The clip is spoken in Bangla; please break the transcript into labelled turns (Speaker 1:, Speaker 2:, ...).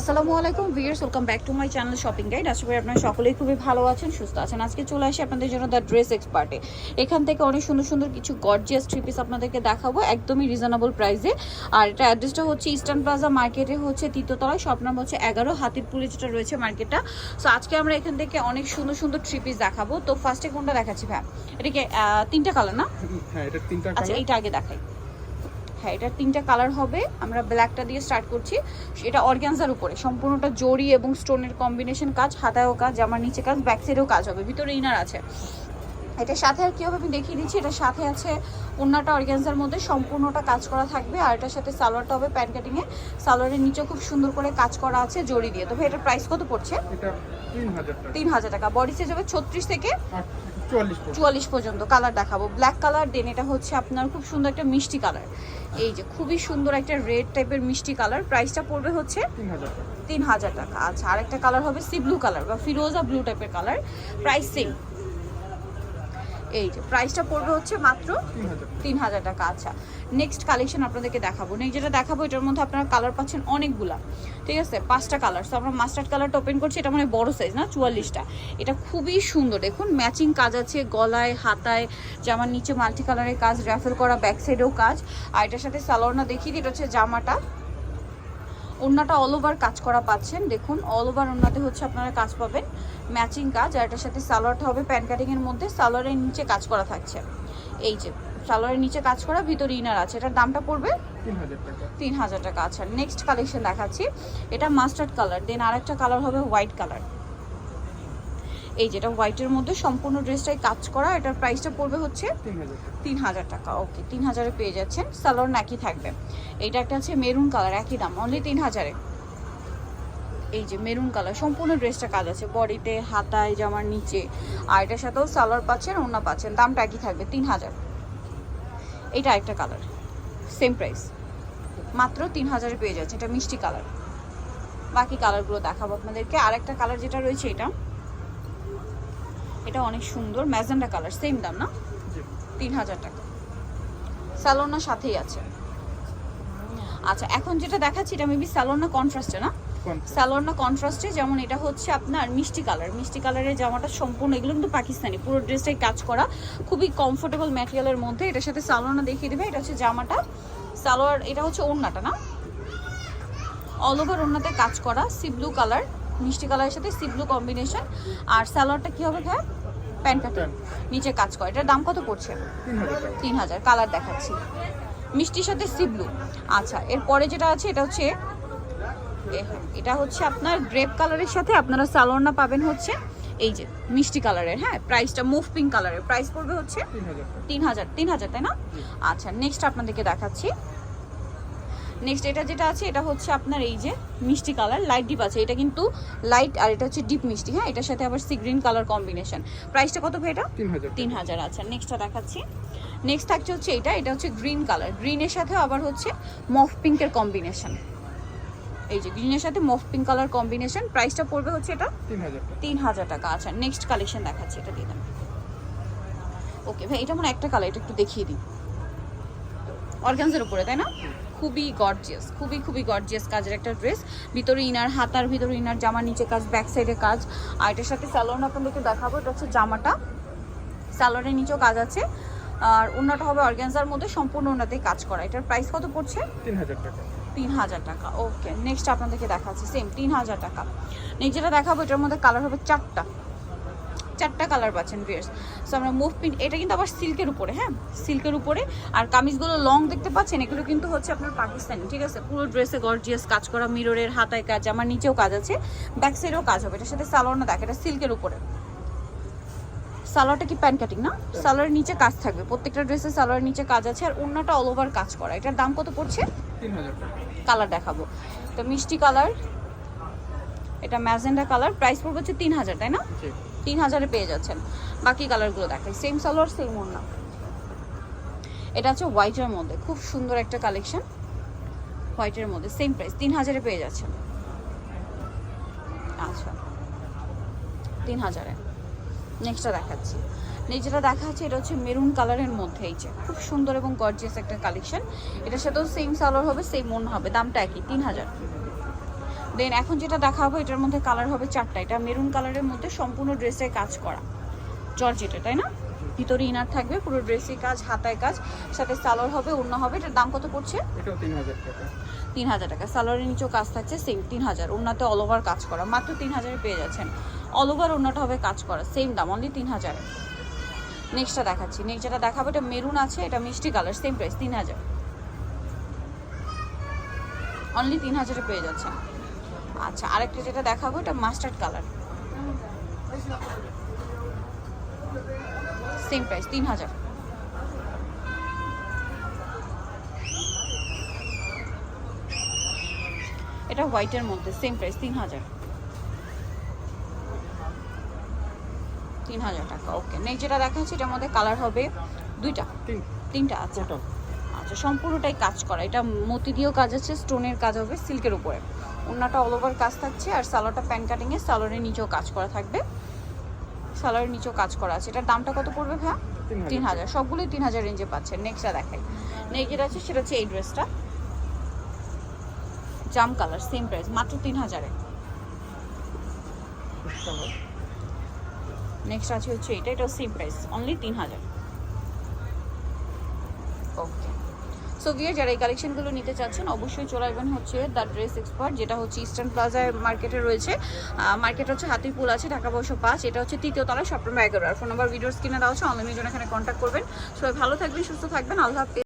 Speaker 1: আসসালামু আলাইকুম viewers welcome back to my channel shopping guide আশা করি আপনারা সকলেই খুবই ভালো আছেন সুস্থ আছেন। আজকে চলে আসি আপনাদের জন্য দ্য ড্রেস এক্সপার্টে এখান থেকে অনেক সুন্দর সুন্দর কিছু গর্জিয়াস থ্রি পিস আপনাদেরকে দেখাবো একদমই রিজনেবল প্রাইসে আর এটা অ্যাড্রেসটা হচ্ছে ইস্টার্ন প্লাজা মার্কেটে হচ্ছে তৃতীয়তলায় শপ নাম হচ্ছে এগারো হাতিরপুরে যেটা রয়েছে মার্কেটটা সো আজকে আমরা এখান থেকে অনেক সুন্দর সুন্দর থ্রি পিস দেখাবো। তো ফার্স্টে কোনটা দেখাচ্ছি ভাই এটাকে তিনটা কালার না?
Speaker 2: হ্যাঁ এটা তিনটা
Speaker 1: আচ্ছা এইটা আগে দেখাই। হ্যাঁ এটার তিনটা কালার হবে। আমরা ব্ল্যাকটা দিয়ে স্টার্ট করছি। এটা অর্গ্যানজার উপরে। সম্পূর্ণটা জরি এবং স্টোনের কম্বিনেশন কাজ হাতায়ও কাজ জামার নিচে কাজ ব্যাক সাইডেও কাজ হবে। ভিতরে ইনার আছে। এটার সাথে আর কীভাবে আমি দেখিয়ে দিচ্ছি। এটার সাথে আছে অন্যটা অর্গ্যানজার মধ্যে। সম্পূর্ণটা কাজ করা থাকবে। আর এটার সাথে সালোয়ারটা হবে প্যান্ট কাটিংয়ে সালোয়ারের নিচে খুব সুন্দর করে কাজ করা আছে জড়ি দিয়ে। তবে এটার প্রাইস কত পড়ছে?
Speaker 2: তিন হাজার টাকা।
Speaker 1: বডি সাইজ হবে ছত্রিশ থেকে
Speaker 2: চুয়াল্লিশ পর্যন্ত।
Speaker 1: কালার দেখাবো। ব্ল্যাক কালার দেন এটা হচ্ছে আপনার খুব সুন্দর একটা মিষ্টি কালার এই যে খুবই সুন্দর একটা রেড টাইপের মিষ্টি কালার প্রাইসটা পড়বে হচ্ছে
Speaker 2: তিন হাজার টাকা।
Speaker 1: আচ্ছা আরেকটা কালার হবে সি ব্লু কালার বা ফিরোজা ব্লু টাইপের কালার প্রাইস সেম এই যে প্রাইসটা পড়বে হচ্ছে মাত্র
Speaker 2: তিন হাজার টাকা।
Speaker 1: আচ্ছা নেক্সট কালেকশন আপনাদেরকে দেখাবো। নেক্সট যেটা দেখাবো, এটার মধ্যে আপনারা কালার পাচ্ছেন অনেকগুলা। ঠিক আছে? পাঁচটা কালার তো আমরা মাস্টার্ড কালারটা ওপেন করছি, এটা মানে বড় সাইজ না, চুয়াল্লিশটা। এটা খুবই সুন্দর। দেখুন ম্যাচিং কাজ আছে গলায়, হাতায় জামার নিচে মাল্টি কালারের কাজ র্যাফেল করা ব্যাক সাইডেও কাজ। আর এটার সাথে সালোয়ারনা দেখিয়ে দিই, এটা হচ্ছে জামাটা। ওড়নাটা অল ওভার কাজ করা পাচ্ছেন। দেখুন অল ওভার ওড়নাতে হচ্ছে আপনারা কাজ পাবেন। ম্যাচিং কাজ, আর এটার সাথে সালোয়ারটা হবে প্যান কাটিংয়ের মধ্যে। সালোয়ারের নিচে কাজ করা থাকছে। এই যে, সালোয়ারের নিচে কাজ করা, ভিতরে ইনার আছে। এটার দামটা পড়বে
Speaker 2: তিন হাজার টাকা।
Speaker 1: তিন হাজার টাকা আচ্ছা নেক্সট কালেকশন দেখাচ্ছি। এটা মাস্টার্ড কালার দেন আরেকটা কালার হবে হোয়াইট কালার এই যেটা হোয়াইটের মধ্যে সম্পূর্ণ ড্রেসটাই কাজ করা এটার প্রাইসটা পড়বে হচ্ছে
Speaker 2: তিন হাজার টাকা
Speaker 1: ওকে তিন হাজারে পেয়ে যাচ্ছেন সালোয়ার নাকি থাকবে। এইটা একটা আছে মেরুন কালার একই দাম অনলি তিন হাজারে এই যে মেরুন কালার সম্পূর্ণ ড্রেসটা কাজ আছে বডিতে হাতায় জামার নিচে আর এটার সাথেও সালোয়ার পাচ্ছেন ওনা পাচ্ছেন দামটা একই থাকবে তিন হাজার এটা একটা কালার সেম প্রাইস মাত্র তিন হাজারে পেয়ে যাচ্ছে এটা মিষ্টি কালার বাকি কালারগুলো দেখাবো আপনাদেরকে আরেকটা কালার যেটা রয়েছে এটা এটা অনেক সুন্দর ম্যাজেন্ডা কালার সেম দাম না? তিন হাজার টাকা। স্যালোনার সাথেই আছে। আচ্ছা এখন যেটা দেখাচ্ছি এটা মেবি স্যালোনা কন্ট্রাস্টে না? স্যালোনা কন্ট্রাস্টে যেমন এটা হচ্ছে আপনার মিষ্টি কালার। মিষ্টি কালারের জামাটা সম্পূর্ণ এগুলো কিন্তু পাকিস্তানি পুরো ড্রেসটাই কাজ করা। খুবই কমফোর্টেবল ম্যাটেরিয়ালের মধ্যে এটার সাথে স্যালোনা দেখিয়ে দেবে এটা হচ্ছে জামাটা। সালোয়ার এটা হচ্ছে ওড়নাটা না? অল ওভার ওড়নাতে কাজ করা সি ব্লু কালার মিষ্টি কালারের সাথে সি ব্লু কম্বিনেশন। আর সালোয়ারটা কি হবে ভাই প্যান্ট কাটিং। নিচে কাজ করে। এটার দাম কত পড়ছে?
Speaker 2: তিন হাজার।
Speaker 1: কালার দেখাচ্ছি। মিষ্টির সাথে সি ব্লু। আচ্ছা এরপরে যেটা আছে এটা হচ্ছে হ্যাঁ, এটা হচ্ছে আপনার গ্রেপ কালারের সাথে আপনারা সালোয়ারনা পাবেন হচ্ছে এই যে মিষ্টি কালারের হ্যাঁ প্রাইসটা মুভ পিঙ্ক কালারের। প্রাইস পড়বে হচ্ছে
Speaker 2: তিন হাজার।
Speaker 1: তিন হাজার তাই না? আচ্ছা নেক্সট আপনাদেরকে দেখাচ্ছি। নেক্সট এটা যেটা আছে এটা হচ্ছে আপনার এই যে মিষ্টি কালার লাইট ডিপ আছে। এটা কিন্তু লাইট আর এটা হচ্ছে ডিপ মিষ্টি হ্যাঁ? এটার সাথে আবার সি গ্রিন কালার কম্বিনেশন প্রাইসটা কত ভাই এটা?
Speaker 2: তিন হাজার
Speaker 1: আচ্ছা। নেক্সটটা দেখাচ্ছি। নেক্সট থাকছে হচ্ছে এটা এটা হচ্ছে গ্রিন কালার গ্রিনের সাথে আবার হচ্ছে মফ পিঙ্কের কম্বিনেশন এই যে গ্রিনের সাথে মফ পিঙ্ক কালার কম্বিনেশন প্রাইসটা পড়বে হচ্ছে এটা
Speaker 2: তিন হাজার টাকা
Speaker 1: আচ্ছা। নেক্সট কালেকশন দেখাচ্ছি এটা দিয়ে দেন। ওকে ভাই এটা মনে একটা কালার এটা একটু দেখিয়ে দিই। অর্গানজের উপরে তাই না? খুবই গর্জিয়াস খুবই খুবই গর্জিয়াস কাজের একটা ড্রেস ভিতরে ইনার হাতার ভিতরে ইনার জামা নিচে কাজ ব্যাক সাইডে কাজ। আর এটার সাথে স্যালোন আপনাদেরকে দেখাবো এটা হচ্ছে জামাটা। স্যালোনের নিচেও কাজ আছে। আর অন্যটা হবে অর্গ্যানজার মধ্যে সম্পূর্ণ ওনাতেই কাজ করা। এটার প্রাইস কত পড়ছে?
Speaker 2: তিন হাজার টাকা।
Speaker 1: তিন হাজার টাকা ওকে নেক্সট আপনাদেরকে দেখাচ্ছি সেম তিন হাজার টাকা। নেক্সট যেটা দেখাবো এটার মধ্যে কালার হবে চারটা। চারটা কালার পাচ্ছেন ভিয়ার্স সো আমরা মুভ প্রিন্ট এটা কিন্তু আবার সিল্কের উপরে হ্যাঁ? সিল্কের উপরে। আর কামিজগুলো লং দেখতে পাচ্ছেন এগুলো কিন্তু হচ্ছে আপনার পাকিস্তানি ঠিক আছে? পুরো ড্রেসে গর্জিয়াস কাজ করা মিররের হাতায় কাজ আমার নিচেও কাজ আছে। ব্যাক সাইডেও কাজ হবে এটার সাথে সালোয়ার না দেখ এটা সিল্কের উপরে। সালোয়ারটা কি প্যান্ট কাটিং না? সালোয়ারের নিচে কাজ থাকবে প্রত্যেকটা ড্রেসে সালোয়ারের নিচে কাজ আছে আর অন্যটা অল ওভার কাজ করা। এটার দাম কত পড়ছে? কালার দেখাবো। তো মিষ্টি কালার এটা ম্যাজেন্ডা কালার প্রাইস পড়বে হচ্ছে তিন হাজার তাই না? তিন হাজারে পেয়ে যাচ্ছেন। বাকি কালারগুলো দেখাই। সেম সালোয়ার সেম ওড়না। এটা হচ্ছে হোয়াইটের মধ্যে। খুব সুন্দর একটা কালেকশন হোয়াইটের মধ্যে। সেম প্রাইস তিন হাজারে পেয়ে যাচ্ছেন। আচ্ছা। তিন হাজারে নেক্সটটা দেখাচ্ছি। যেটা দেখা যাচ্ছে এটা হচ্ছে মেরুন কালারের মধ্যে এই যে। খুব সুন্দর এবং গর্জিয়াস একটা কালেকশন এটার সাথেও সেম সালোয়ার হবে সেম মন হবে। দামটা একই তিন হাজার দেন এখন যেটা দেখাবো এটার মধ্যে কালার হবে চারটা। এটা মেরুন কালারের মধ্যে সম্পূর্ণ ড্রেসে কাজ করা। জর্জেটে তাই না? ভিতরে ইনার থাকবে পুরো ড্রেসে কাজ হাতায় কাজ সাথে সালোয়ার হবে অন্য হবে। এটার দাম কত পড়ছে?
Speaker 2: তিন হাজার টাকা।
Speaker 1: সালোয়ারের নিচেও কাজ থাকছে সেম তিন হাজার। ওনাতে অল ওভার কাজ করা। মাত্র তিন হাজারে পেয়ে যাচ্ছেন। অল ওভার ওনাটা হবে কাজ করা সেম দাম অনলি তিন হাজারে। নেক্সটটা দেখাচ্ছি। নেক্সট যেটা দেখাবো এটা মেরুন আছে এটা মিষ্টি কালার সেম প্রাইস তিন হাজার। অনলি তিন হাজারে পেয়ে যাচ্ছেন। আচ্ছা আরেকটা যেটা দেখাবো এটা মাস্টার্ড কালার সেম প্রাইস তিন হাজার। এটা হোয়াইটের মধ্যে সেম প্রাইস তিন হাজার। তিন হাজার টাকা ওকে নেক্সট যেটা দেখাচ্ছি এটার মধ্যে কালার হবে দুইটা। তিনটা আচ্ছা। আচ্ছা সম্পূর্ণটাই কাজ করা। এটা মতি দিয়েও কাজ আছে স্টোনের কাজ হবে সিল্কের উপরে। ওনাটা অল ওভার কাজ থাকছে আর সালোয়ারটা প্যান কাটিংয়ে সালোয়ারের নিচেও কাজ করা থাকবে। সালোয়ারের নিচেও কাজ করা আছে। এটার দামটা কত পড়বে ভাইয়া?
Speaker 2: তিন হাজার।
Speaker 1: হাজার সবগুলোই তিন হাজার রেঞ্জে পাচ্ছেন। নেক্সটটা দেখাই। নেক্সট যেটা আছে সেটা হচ্ছে এই ড্রেসটা জাম কালার সেম প্রাইস মাত্র তিন হাজারে নেক্সট আছে হচ্ছে এটা এটাও সেম প্রাইস অনলি তিন হাজার ওকে সো গিয়ে যারা এই কালেকশনগুলো নিতে চাচ্ছেন, অবশ্যই চলে আসবেন হচ্ছে দ্য ড্রেস এক্সপার্ট যেটা হচ্ছে ইস্টার্ন প্লাজায় মার্কেটে রয়েছে। মার্কেট হচ্ছে হাতিপুল আছে, ঢাকা বর্ষ পাঁচ। এটা হচ্ছে তৃতীয় তলায় সপ্তম এগারো আর ফোন নাম্বার ভিডিওস কিনে দেওয়া হচ্ছে অনলাইনের জন্য এখানে কন্ট্যাক্ট করবেন। সবাই ভালো থাকবেন, সুস্থ থাকবেন। আল্লাহ